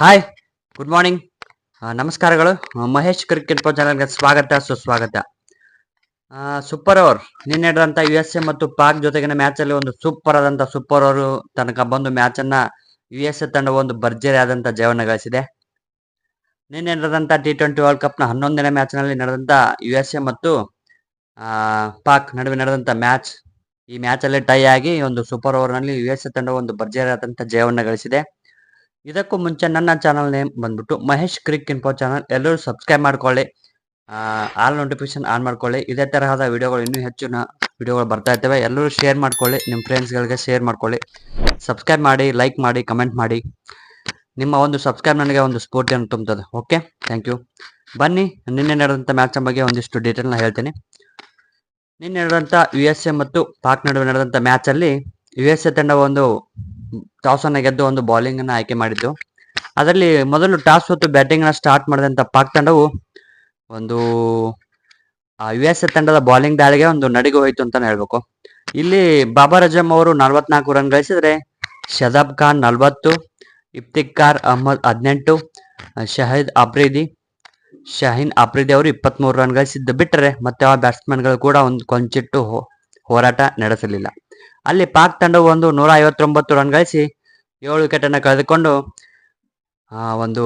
Hi good morning ನಮಸ್ಕಾರಗಳು. Mahesh cricket ಪೋ ಚಾನಲ್ಗೆ ಸ್ವಾಗತ, ಸುಸ್ವಾಗತ. ಸೂಪರ್ ಓವರ್ ನಿನ್ನೆ ನಡೆದಂತ ಯು ಎಸ್ ಎ ಮತ್ತು ಪಾಕ್ ಜೊತೆಗಿನ ಮ್ಯಾಚ್ ಅಲ್ಲಿ ಒಂದು ಸೂಪರ್ ಆದಂತ ಸೂಪರ್ ಓವರ್ ತನಕ ಬಂದು ಮ್ಯಾಚ್ ಅನ್ನ ಯು ಎಸ್ ಎ ತಂಡ ಒಂದು ಭರ್ಜರಿ ಆದಂತ ಜಯವನ್ನು ಗಳಿಸಿದೆ. ನಿನ್ನೆ ನಡೆದಂತ ಟಿ ಟ್ವೆಂಟಿ ವರ್ಲ್ಡ್ ಕಪ್ನ ಹನ್ನೊಂದನೇ ಮ್ಯಾಚ್ನಲ್ಲಿ ನಡೆದಂತ ಯು ಎಸ್ ಎ ಮತ್ತು ಪಾಕ್ ನಡುವೆ ನಡೆದಂತ ಮ್ಯಾಚ್ ಈ ಮ್ಯಾಚ್ ಅಲ್ಲಿ ಟೈ ಆಗಿ ಒಂದು ಸೂಪರ್ ಓವರ್ನಲ್ಲಿ ಯು ಎಸ್ ಎ ತಂಡ ಒಂದು ಭರ್ಜರಿ ಆದಂತ ಜಯವನ್ನು ಗಳಿಸಿದೆ. ಇದಕ್ಕೂ ಮುಂಚೆ ನನ್ನ ಚಾನಲ್ ನೇಮ್ ಬಂದ್ಬಿಟ್ಟು ಮಹೇಶ್ ಕ್ರಿಕ್ ಇನ್ಫೋ ಚಾನಲ್ ಎಲ್ಲರೂ ಸಬ್ಸ್ಕ್ರೈಬ್ ಮಾಡ್ಕೊಳ್ಳಿ. ಆಲ್ ನೋಟಿಫಿಕೇಶನ್ ಆನ್ ಮಾಡ್ಕೊಳ್ಳಿ. ಇದೇ ತರಹದ ವಿಡಿಯೋಗಳು ಇನ್ನೂ ಹೆಚ್ಚಿನ ವಿಡಿಯೋಗಳು ಬರ್ತಾ ಇರ್ತವೆ. ಎಲ್ಲರೂ ಶೇರ್ ಮಾಡ್ಕೊಳ್ಳಿ. ನಿಮ್ಮ ಫ್ರೆಂಡ್ಸ್ಗಳಿಗೆ ಶೇರ್ ಮಾಡ್ಕೊಳ್ಳಿ. ಸಬ್ಸ್ಕ್ರೈಬ್ ಮಾಡಿ ಲೈಕ್ ಮಾಡಿ ಕಮೆಂಟ್ ಮಾಡಿ. ನಿಮ್ಮ ಒಂದು ಸಬ್ಸ್ಕ್ರೈಬ್ ನನಗೆ ಒಂದು ಸ್ಫೂರ್ತಿಯನ್ನು ತುಂಬುತ್ತದೆ ಓಕೆ ಥ್ಯಾಂಕ್ ಯು ಬನ್ನಿ, ನಿನ್ನೆ ನಡೆದಂಥ ಮ್ಯಾಚ್ ಬಗ್ಗೆ ಒಂದಿಷ್ಟು ಡೀಟೇಲ್ನ ಹೇಳ್ತೀನಿ. ನಿನ್ನೆ ನಡೆದಂಥ ಯು ಎಸ್ ಎ ಮತ್ತು ಪಾಕ್ ನಡುವೆ ನಡೆದಂಥ ಮ್ಯಾಚಲ್ಲಿ ಯು ಎಸ್ ಎ ತಂಡ ಒಂದು ಟಾಸ್ ಅನ್ನ ಗೆದ್ದು ಒಂದು ಬೌಲಿಂಗ್ ಅನ್ನ ಆಯ್ಕೆ ಮಾಡಿದ್ದು. ಅದರಲ್ಲಿ ಮೊದಲು ಟಾಸ್ ಹೊತ್ತು ಬ್ಯಾಟಿಂಗ್ ಅನ್ನ ಸ್ಟಾರ್ಟ್ ಮಾಡಿದಂತ ಪಾಕ್ ತಂಡವು ಒಂದು ಯು ಎಸ್ ಎ ತಂಡದ ಬೌಲಿಂಗ್ ದಾಳಿಗೆ ಒಂದು ನಡಿಗೆ ಹೋಯ್ತು ಅಂತಾನೆ ಹೇಳ್ಬೇಕು. ಇಲ್ಲಿ ಬಾಬರ್ ಅಜಮ್ ಅವರು ನಲವತ್ನಾಲ್ಕು ರನ್ ಗಳಿಸಿದ್ರೆ ಶದಾಬ್ ಖಾನ್ ನಲವತ್ತು ಇಫ್ತಿಕಾರ್ ಅಹಮದ್ ಹದಿನೆಂಟು, ಶಹೀದ್ ಅಫ್ರಿದಿ ಶಹೀನ್ ಅಬ್ರಿದಿ ಅವರು ಇಪ್ಪತ್ಮೂರು ರನ್ ಗಳಿಸಿದ್ದು ಬಿಟ್ಟರೆ ಮತ್ತೆ ಆ ಬ್ಯಾಟ್ಸ್ಮನ್ಗಳು ಕೂಡ ಒಂದು ಕೊಂಚಿಟ್ಟು ಹೋರಾಟ ನಡೆಸಲಿಲ್ಲ. ಅಲ್ಲಿ ಪಾಕ್ ತಂಡವು ಒಂದು ನೂರ ಐವತ್ತೊಂಬತ್ತು ರನ್ ಗಳಿಸಿ ಏಳು ವಿಕೆಟ್ ಅನ್ನು ಕಳೆದುಕೊಂಡು ಆ, ಒಂದು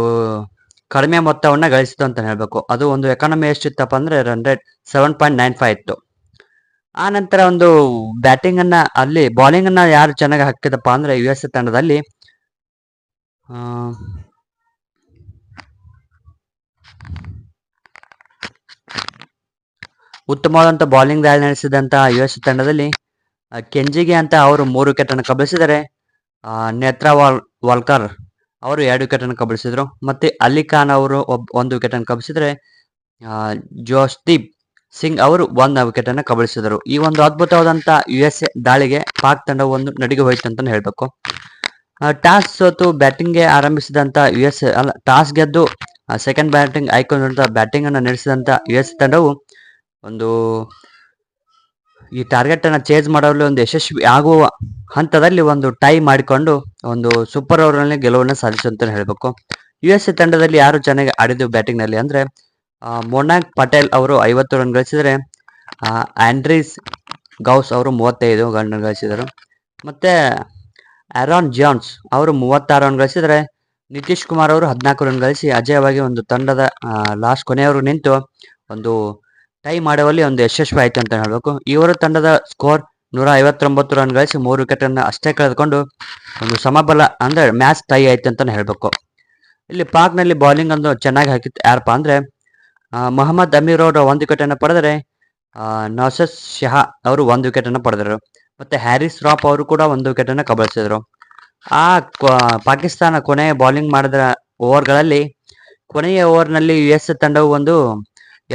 ಕಡಿಮೆ ಮೊತ್ತವನ್ನ ಗಳಿಸಿತು ಅಂತ ಹೇಳ್ಬೇಕು. ಅದು ಒಂದು ಎಕಾನಮಿ ಎಷ್ಟಿತ್ತಪ್ಪ ಅಂದ್ರೆ run rate seven point nine five ಇತ್ತು. ಆ ನಂತರ ಒಂದು ಬ್ಯಾಟಿಂಗ್ ಅನ್ನ ಅಲ್ಲಿ ಬೌಲಿಂಗ್ ಅನ್ನ ಯಾರು ಚೆನ್ನಾಗಿ ಹಾಕಿದಪ್ಪ ಅಂದ್ರೆ ಯು ಎಸ್ ಎ ತಂಡದಲ್ಲಿ ಉತ್ತಮವಾದಂತ ಬೌಲಿಂಗ್ ದಾಳಿ ನಡೆಸಿದಂತ ಯು ಎಸ್ ತಂಡದಲ್ಲಿ ಕೆಂಜಿಗೆ ಅಂತ ಅವರು ಮೂರು ವಿಕೆಟ್ ಅನ್ನು ಕಬಳಿಸಿದರೆ ಆ, ನೇತ್ರಾ ವಾಲ್ ವಾಲ್ಕರ್ ಅವರು ಎರಡು ವಿಕೆಟ್ ಅನ್ನು ಕಬಳಿಸಿದ್ರು. ಮತ್ತೆ ಅಲಿ ಖಾನ್ ಅವರು ಒಬ್ ಒಂದು ವಿಕೆಟ್ ಅನ್ನು ಕಬಳಿಸಿದ್ರೆ ಜೋಶ್ದೀಪ್ ಸಿಂಗ್ ಅವರು ಒಂದು ವಿಕೆಟ್ ಅನ್ನು ಕಬಳಿಸಿದರು. ಈ ಒಂದು ಅದ್ಭುತವಾದಂತ ಯು ಎಸ್ ಎ ದಾಳಿಗೆ ಪಾಕ್ ತಂಡ ಒಂದು ನಡಿಗೆ ಹೋಯಿತು ಅಂತಾನೆ ಹೇಳ್ಬೇಕು. ಟಾಸ್ ಸೋತು ಬ್ಯಾಟಿಂಗ್ಗೆ ಆರಂಭಿಸಿದಂತ ಯು ಎಸ್ ಅಲ್ಲ ಟಾಸ್ ಗೆದ್ದು ಸೆಕೆಂಡ್ ಬ್ಯಾಟಿಂಗ್ ಆಯ್ಕೊಂಡಂತ ಬ್ಯಾಟಿಂಗ್ ಅನ್ನು ನಡೆಸಿದಂತ ಯು ಎಸ್ ತಂಡವು ಒಂದು ಈ ಟಾರ್ಗೆಟ್ ಅನ್ನ ಚೇಂಜ್ ಮಾಡಲು ಒಂದು ಯಶಸ್ವಿ ಆಗುವ ಹಂತದಲ್ಲಿ ಒಂದು ಟೈ ಮಾಡಿಕೊಂಡು ಒಂದು ಸೂಪರ್ ಓವರ್ನಲ್ಲಿ ಗೆಲುವನ್ನು ಸಾಧಿಸು ಅಂತ ಹೇಳ್ಬೇಕು. ಯು ಎಸ್ ಎ ತಂಡದಲ್ಲಿ ಯಾರು ಚೆನ್ನಾಗಿ ಆಡಿದ್ದು ಬ್ಯಾಟಿಂಗ್ನಲ್ಲಿ ಅಂದ್ರೆ ಮೊನಾಕ್ ಪಟೇಲ್ ಅವರು ಐವತ್ತು ರನ್ ಗಳಿಸಿದರೆ ಆಂಡ್ರೀಸ್ ಗೌಸ್ ಅವರು ಮೂವತ್ತೈದು ರನ್ ಗಳಿಸಿದರು. ಮತ್ತೆ ಆರಾನ್ ಜಾನ್ಸ್ ಅವರು ಮೂವತ್ತಾರು ರನ್ ಗಳಿಸಿದರೆ, ನಿತೀಶ್ ಕುಮಾರ್ ಅವರು ಹದಿನಾಲ್ಕು ರನ್ ಗಳಿಸಿ ಅಜಯವಾಗಿ ಒಂದು ತಂಡದ ಲಾಸ್ಟ್ ಕೊನೆಯವರು ನಿಂತು ಒಂದು ಟೈ ಮಾಡುವಲ್ಲಿ ಒಂದು ಯಶಸ್ವಿ ಆಯಿತು ಅಂತ ಹೇಳಬೇಕು. ಇವರ ತಂಡದ ಸ್ಕೋರ್ ನೂರ ಐವತ್ತೊಂಬತ್ತು ರನ್ ಗಳಿಸಿ ಮೂರು ವಿಕೆಟ್ ಅನ್ನು ಅಷ್ಟೇ ಕಳೆದುಕೊಂಡು ಒಂದು ಸಮಬಲ ಅಂದ್ರೆ ಮ್ಯಾಚ್ ಟೈ ಆಯ್ತು ಅಂತಾನೆ ಹೇಳ್ಬೇಕು. ಇಲ್ಲಿ ಪಾಕ್ನಲ್ಲಿ ಬೌಲಿಂಗ್ ಅನ್ನು ಚೆನ್ನಾಗಿ ಹಾಕಿತ್ತು. ಯಾರಪ್ಪ ಅಂದ್ರೆ ಮೊಹಮ್ಮದ್ ಅಮೀರ್ ಅವರು ಒಂದು ವಿಕೆಟ್ ಅನ್ನು ಪಡೆದರೆ ನೌಸಸ್ ಶಹಾ ಅವರು ಒಂದು ವಿಕೆಟ್ ಅನ್ನು ಪಡೆದರು. ಮತ್ತೆ ಹ್ಯಾರಿಸ್ ರಾಪ್ ಅವರು ಕೂಡ ಒಂದು ವಿಕೆಟ್ ಅನ್ನು ಕಬಳಿಸಿದರು. ಆ ಪಾಕಿಸ್ತಾನ ಕೊನೆಯ ಬೌಲಿಂಗ್ ಮಾಡಿದ ಓವರ್ಗಳಲ್ಲಿ ಕೊನೆಯ ಓವರ್ನಲ್ಲಿ ಯು ಎಸ್ ತಂಡವು ಒಂದು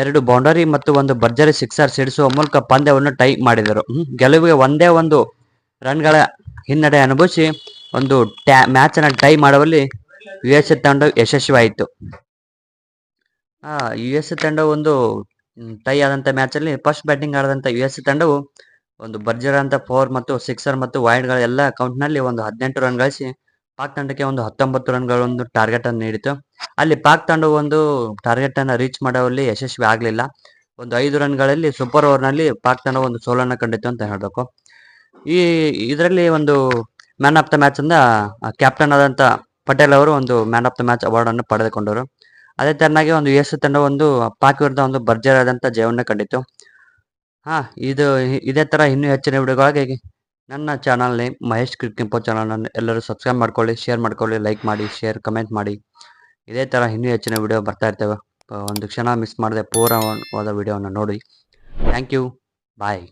ಎರಡು ಬೌಂಡರಿ ಮತ್ತು ಒಂದು ಭರ್ಜರಿ ಸಿಕ್ಸರ್ ಸಿಡಿಸುವ ಮೂಲಕ ಪಂದ್ಯವನ್ನು ಟೈ ಮಾಡಿದರು. ಗೆಲುವಿಗೆ ಒಂದೇ ಒಂದು ರನ್ಗಳ ಹಿನ್ನಡೆ ಅನುಭವಿಸಿ ಒಂದು ಟ್ಯಾ ಮ್ಯಾಚ್ ಅನ್ನ ಟೈ ಮಾಡುವಲ್ಲಿ ಯು ಎಸ್ ಎ ತಂಡ ಯಶಸ್ವಿಯಾಯಿತು. ಯು ಎಸ್ ಎ ತಂಡ ಒಂದು ಟೈ ಆದಂತ ಮ್ಯಾಚ್ ಅಲ್ಲಿ ಫಸ್ಟ್ ಬ್ಯಾಟಿಂಗ್ ಆಡದಂತ ಯು ಎಸ್ ಎ ತಂಡವು ಒಂದು ಭರ್ಜರಿ ಅಂತ ಫೋರ್ ಮತ್ತು ಸಿಕ್ಸರ್ ಮತ್ತು ವೈಡ್ಗಳ ಎಲ್ಲ ಕೌಂಟ್ನಲ್ಲಿ ಒಂದು ಹದಿನೆಂಟು ರನ್ ಗಳಿಸಿ ಪಾಕ್ ತಂಡಕ್ಕೆ ಒಂದು ಹತ್ತೊಂಬತ್ತು ರನ್ಗಳ ಒಂದು ಟಾರ್ಗೆಟ್ ಅನ್ನು ನೀಡಿತು ಅಲ್ಲಿ ಪಾಕ್ ತಂಡವು ಒಂದು ಟಾರ್ಗೆಟ್ ಅನ್ನು ರೀಚ್ ಮಾಡುವಲ್ಲಿ ಯಶಸ್ವಿ ಆಗಲಿಲ್ಲ. ಒಂದು ಐದು ರನ್ಗಳಲ್ಲಿ ಸೂಪರ್ ಓವರ್ನಲ್ಲಿ ಪಾಕ್ ತಂಡ ಒಂದು ಸೋಲನ್ನ ಕಂಡಿತು ಅಂತ ಹೇಳಬೇಕು. ಈ, ಇದರಲ್ಲಿ ಒಂದು ಮ್ಯಾನ್ ಆಫ್ ದ ಮ್ಯಾಚ್ ಅಂದ ಕ್ಯಾಪ್ಟನ್ ಆದಂತ ಪಟೇಲ್ ಅವರು ಒಂದು man of the match award ಅನ್ನು ಪಡೆದುಕೊಂಡರು. ಅದೇ ತರನಾಗಿ ಒಂದು ಯು ಎಸ್ ತಂಡ ಒಂದು ಪಾಕ್ ವಿರುದ್ಧ ಒಂದು ಭರ್ಜರಿ ಆದಂತ ಜಯವನ್ನು ಕಂಡಿತು ಹಾ, ಇದು, ಇದೇ ತರ ಇನ್ನೂ ಹೆಚ್ಚಿನ ವಿಡಿಯೋಗಾಗಿ ನನ್ನ channel name Mahesh cricinfo channel ಅನ್ನು ಎಲ್ಲರೂ ಸಬ್ಸ್ಕ್ರೈಬ್ ಮಾಡ್ಕೊಳ್ಳಿ ಶೇರ್ ಮಾಡ್ಕೊಳ್ಳಿ ಲೈಕ್ ಮಾಡಿ ಶೇರ್ ಕಮೆಂಟ್ ಮಾಡಿ. ಇದೇ ತರ ಇನ್ನೂ ಹೆಚ್ಚಿನ ವಿಡಿಯೋ ಬರ್ತಾ ಇರ್ತೇವೆ. ಒಂದು ಕ್ಷಣ ಮಿಸ್ ಮಾಡದೆ ಪೂರ್ಣವಾದ ವಿಡಿಯೋವನ್ನು ನೋಡಿ. Thank you bye